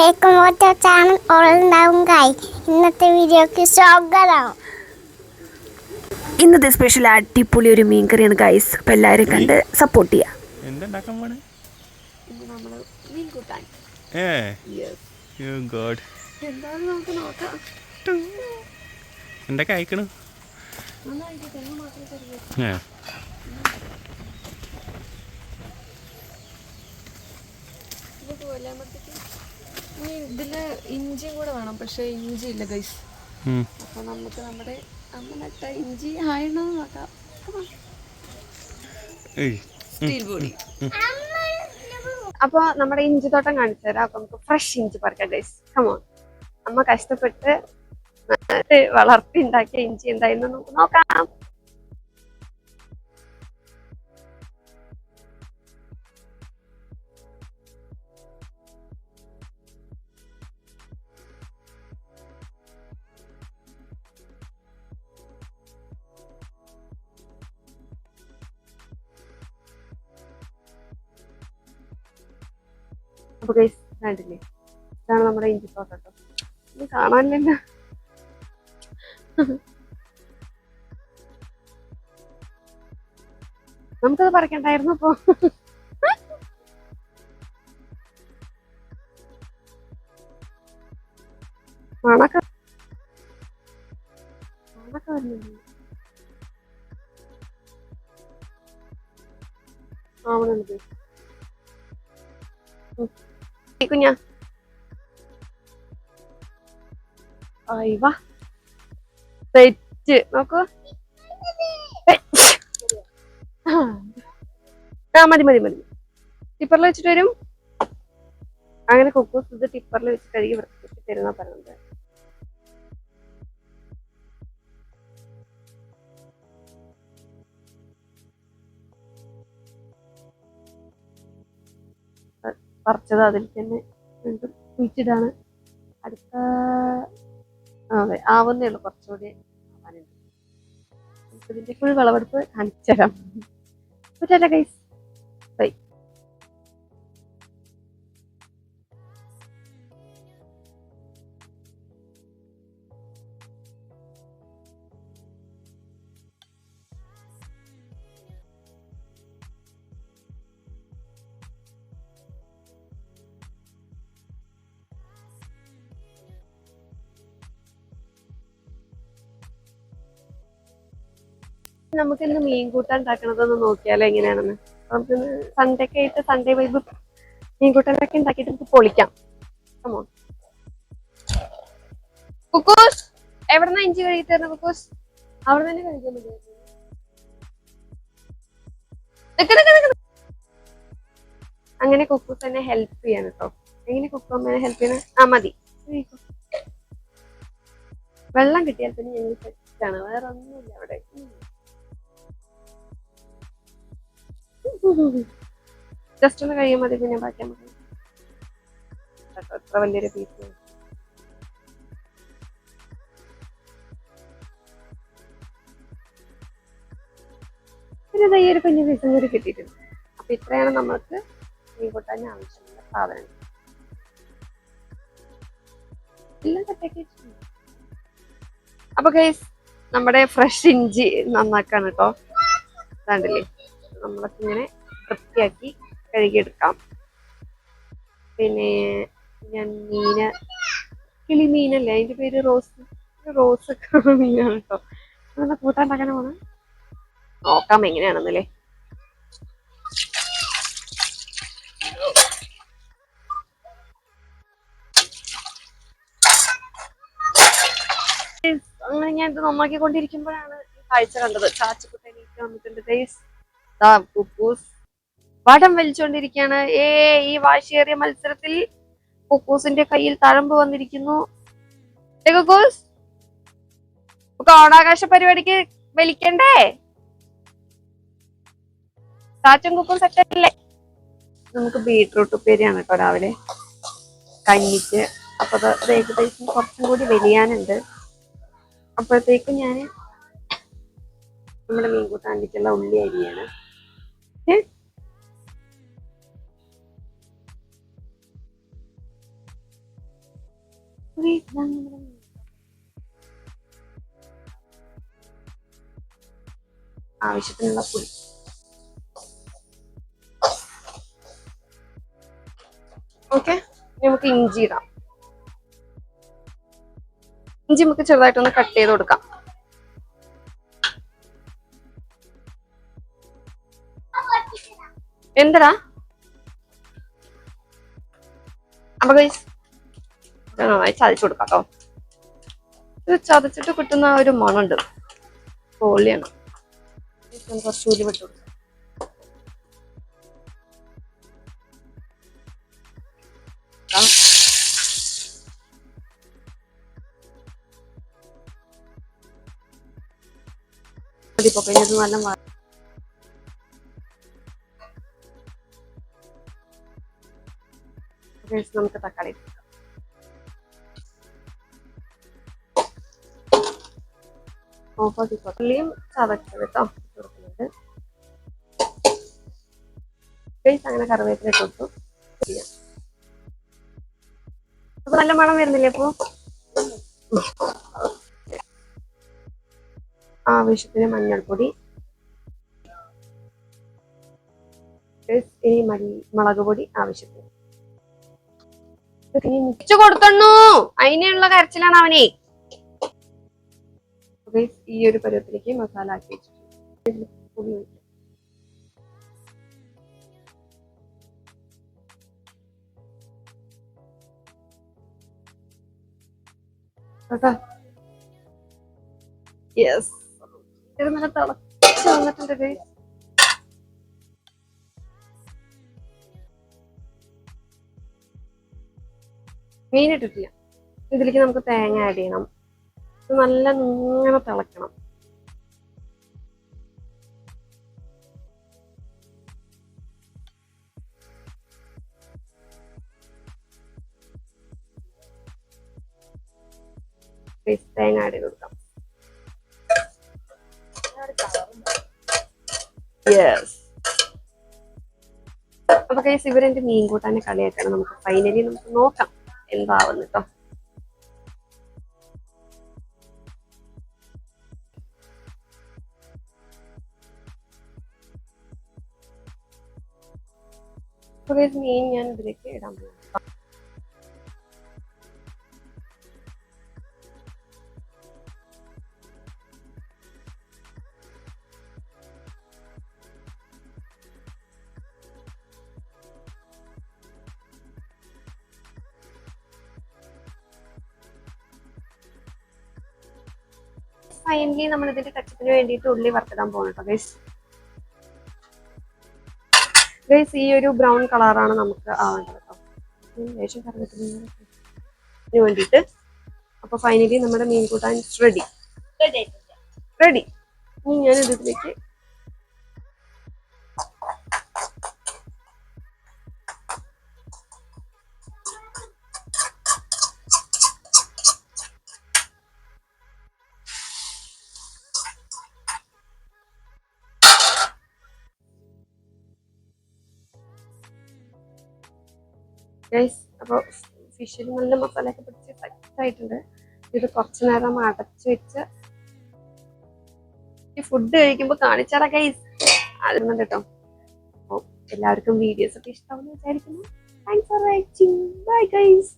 ബേക്കും water channel ഉണ്ടാവും കായ് ഇന്നത്തെ വീഡിയോക്ക് സ്വാഗതം. ഇന്നത്തെ സ്പെഷ്യൽ അടിപൊളി ഒരു മീൻ കറിയാണ് ഗൈസ് അപ്പോൾ എല്ലാവരും കണ്ട് സപ്പോർട്ട് ചെയ്യാം. എന്തുണ്ടാക്കാൻ പോണേ? ഇന്ന് നമ്മൾ മീൻ കൂട്ടാൻ. ഏ? യോ ഗോഡ് എന്താണെന്ന് എന്തൊക്കെ ഇതിൽ ഇഞ്ചിയും കൂടെ വേണം പക്ഷേ ഇഞ്ചി ഇല്ല ഗൈസ് അപ്പൊ അപ്പോൾ നമുക്ക് നമ്മുടെ അമ്മ നട്ട ഇഞ്ചി ആയിണോ നോക്കാം സ്റ്റീൽ ബോഡി അപ്പൊ നമ്മുടെ ഇഞ്ചി തോട്ടം കാണിച്ചു തരാം. അപ്പൊ നമുക്ക് ഫ്രഷ് ഇഞ്ചി പറിക്കാം ഗൈസ് കമോൺ അമ്മ കഷ്ടപ്പെട്ട് വളർത്തി ഉണ്ടാക്കിയ ഇഞ്ചി എന്തായിരുന്നു നമുക്ക് നോക്കാം. അപ്പൊ ഗൈസ് കണ്ടില്ലേ ഇതാണ് നമ്മുടെ ഇഞ്ചി തോട്ടം കേട്ടോ. ഇത് കാണാനില്ല നമുക്കത് പറിക്കണ്ടായിരുന്നു അപ്പൊ. മണക്ക മണക്ക വരുന്നുണ്ട്. ആവണുണ്ട് കുഞ്ഞാ തെറ്റ് നോക്കൂ ആ മതി മതി മതി ടിപ്പറിൽ വെച്ചിട്ട് വരും അങ്ങനെ കുക്കൂസ് ഇത് ടിപ്പറിൽ വെച്ച് കഴുകി വൃത്തിയാക്കി തരുന്ന പറയുന്നത് പറിച്ചത് അതിൽ തന്നെ വീണ്ടും കുഴിച്ചിടാണ്. അടുത്ത അതെ ആവുന്നേ ഉള്ളൂ കുറച്ചുകൂടി ആവാനുണ്ട് നമുക്ക് ഇതിന്റെ ഫുൾ വിളവെടുപ്പ് കാണിച്ചു തരാം പറ്റല്ല ഗൈസ് നമുക്ക് ഇന്ന് മീൻ കൂട്ടാൻ ഉണ്ടാക്കണതൊന്ന് നോക്കിയാലോ എങ്ങനെയാണെന്ന്? നമുക്ക് സൺഡേ ഒക്കെ ആയിട്ട് സൺഡേ വൈബ് മീൻ കൂട്ടാനൊക്കെ ഉണ്ടാക്കിയിട്ട് നമുക്ക് പൊളിക്കാം. കമോൺ കുക്കൂസ് എവിടെന്നാ ഇഞ്ചി കഴുകി തരുന്ന കുക്കൂസ്? അവിടെ തന്നെ കഴിക്കാൻ മതി അങ്ങനെ കുക്കൂസ് തന്നെ ഹെൽപ്പ് ചെയ്യാൻ കേട്ടോ എങ്ങനെ കുക്കു അമ്മേനെ ഹെൽപ്പ് ചെയ്യണ? ആ മതി. വെള്ളം കിട്ടിയാൽ പിന്നെ ഞങ്ങൾ സെറ്റാണ് വേറെ ഒന്നുമില്ല അവിടെ. ജസ്റ്റ് ഒന്ന് കഴിയാൻ മതി പിന്നെ ബാക്കി നമുക്ക് എത്ര വലിയൊരു പീസ് പിന്നെ ഈ ഒരു കുഞ്ഞു പീസും കൂടി കിട്ടിയിട്ടുണ്ട്. അപ്പൊ ഇത്രയാണ് നമ്മൾക്ക് മീൻ കൂട്ടാൻ ആവശ്യമുള്ള സാധനങ്ങൾ. അപ്പൊ ഗൈസ് നമ്മുടെ ഫ്രഷ് ഇഞ്ചി നന്നാക്കാണ് കേട്ടോ കണ്ടില്ലേ? നമ്മളൊക്കെ ഇങ്ങനെ വൃത്തിയാക്കി കഴുകിയെടുക്കാം. പിന്നെ ഞാൻ മീന് കിളിമീനല്ലേ അതിന്റെ പേര് റോസ് റോസ് മീനാണ് കേട്ടോ നമ്മളെ കൂട്ടാണ്ടാക്കാൻ പോണ? നോക്കാം എങ്ങനെയാണെന്നല്ലേ. അങ്ങനെ ഞാൻ ഇത് നന്നാക്കിക്കൊണ്ടിരിക്കുമ്പോഴാണ് കൊണ്ടിരിക്കുമ്പോഴാണ് കാഴ്ച കണ്ടത്. ചാച്ചുക്കുട്ട വന്നിട്ടുണ്ട്. ഗൈസ് ദാ കുക്കൂസ്. വടം വലിച്ചുകൊണ്ടിരിക്കുകയാണ് ഏ ഈ വാശിയേറിയ മത്സരത്തിൽ കുക്കൂസിന്റെ കയ്യിൽ തഴമ്പ് വന്നിരിക്കുന്നു. കുക്കൂസ്. നമുക്ക് ഓണാകാശ പരിപാടിക്ക് വലിക്കണ്ടേ ചാച്ചും കുക്കും സെറ്റല്ലേ നമുക്ക് ബീട്രൂട്ട് ഉപ്പേരിയാണ് കേട്ടോ രാവിലെ. കഞ്ഞിക്ക്. അപ്പൊ അത് ഏകദേശം കുറച്ചും കൂടി വലിയാനുണ്ട്. അപ്പോഴത്തേക്കും ഞാൻ നമ്മുടെ മീൻകൂട്ടാണ്ടിക്കുള്ള ഉള്ളി അരിയാണ്. ഏ? Okay, ഇതാണ് ആവശ്യത്തിനുള്ള പുളി ഓക്കെ നമുക്ക് ഇഞ്ചി ഇടാം ഇഞ്ചി നമുക്ക് ചെറുതായിട്ടൊന്ന് കട്ട് ചെയ്ത് കൊടുക്കാം എന്തടാ? അപ്പൊ ചതച്ചു കൊടുക്കാം ഇത് ചതച്ചിട്ട് കിട്ടുന്ന ഒരു മണുണ്ട് പൊളിയാണ് കുറച്ച് ഉലി വിട്ടു കൊടുക്കാം. ആ. മതിപ്പോ കഴിഞ്ഞത് നല്ല Guys, നമുക്ക് തക്കാളി എടുക്കാം. ഓപ്പോസിറ്റ് ഉള്ളിയും ചതച്ചത് കൊടുക്കുന്നുണ്ട്. അങ്ങനെ കറിവേപ്പില ഇട്ട് കൊടുത്തു. ചെയ്യാം. അപ്പൊ നല്ല മണം വരുന്നില്ലേ അപ്പൊ? ആവശ്യത്തിന് മഞ്ഞൾപ്പൊടി. ഇനി മുളക് പൊടി ആവശ്യത്തിന്. മിക്സ് കൊടുക്കണു അതിനുള്ള കരച്ചിലാണ് അവനെ. ഈ ഒരു പരുവത്തിലേക്ക് മസാല ആക്കി വെച്ചിട്ടുണ്ട്. യെസ് ഇത് നല്ല തിളച്ച് വന്നിട്ടുണ്ട് മീൻ ഇട്ടിട്ടില്ല. ഇതിലേക്ക് നമുക്ക് തേങ്ങ ആഡ് ചെയ്യണം. നല്ല നീങ്ങനെ തിളക്കണം. തേങ്ങ ആഡ് ചെയ്ത് കൊടുക്കാം. യെസ് അപ്പൊ കൈസ് ഇവരെന്റെ മീൻ കൂട്ടാനെ കളിയാക്കാണ്. നമുക്ക് ഫൈനലി നമുക്ക് നോക്കാം. എന്താവുന്നു കേട്ടോ ഞാൻ ഇതിലേക്ക് ഇടാൻ പോകും ഫൈനലി നമ്മൾ ഇതിന്റെ ടച്ചപ്പിന് വേണ്ടിയിട്ട് ഉള്ളി വറുത്തിടാൻ പോകണം കേട്ടോ ഗൈസ് ഗൈസ് ഈ ഒരു ബ്രൗൺ കളറാണ് നമുക്ക് ആവേണ്ടത് കേട്ടോ ലേശം കറിവേപ്പിന് വേണ്ടിയിട്ട് അപ്പൊ ഫൈനലി നമ്മുടെ മീൻ കൂട്ടാൻ റെഡി റെഡി ഇനി ഞാൻ ഇതിലേക്ക് ഗൈസ് അപ്പോൾ ഫിഷിൽ നല്ല മസാലയൊക്കെ പിടിച്ച് സെറ്റ് ആയിട്ടുണ്ട് ഇത് കുറച്ച് നേരം അടച്ചു വെച്ച് ഈ ഫുഡ് കഴിക്കുമ്പോൾ കാണിച്ചാറ ഗൈസ് അതൊന്നും കേട്ടോ. അപ്പോൾ എല്ലാവർക്കും വീഡിയോസ് ഒക്കെ ഇഷ്ടമാണെന്ന് വിചാരിക്കുന്നു. Thanks for watching bye guys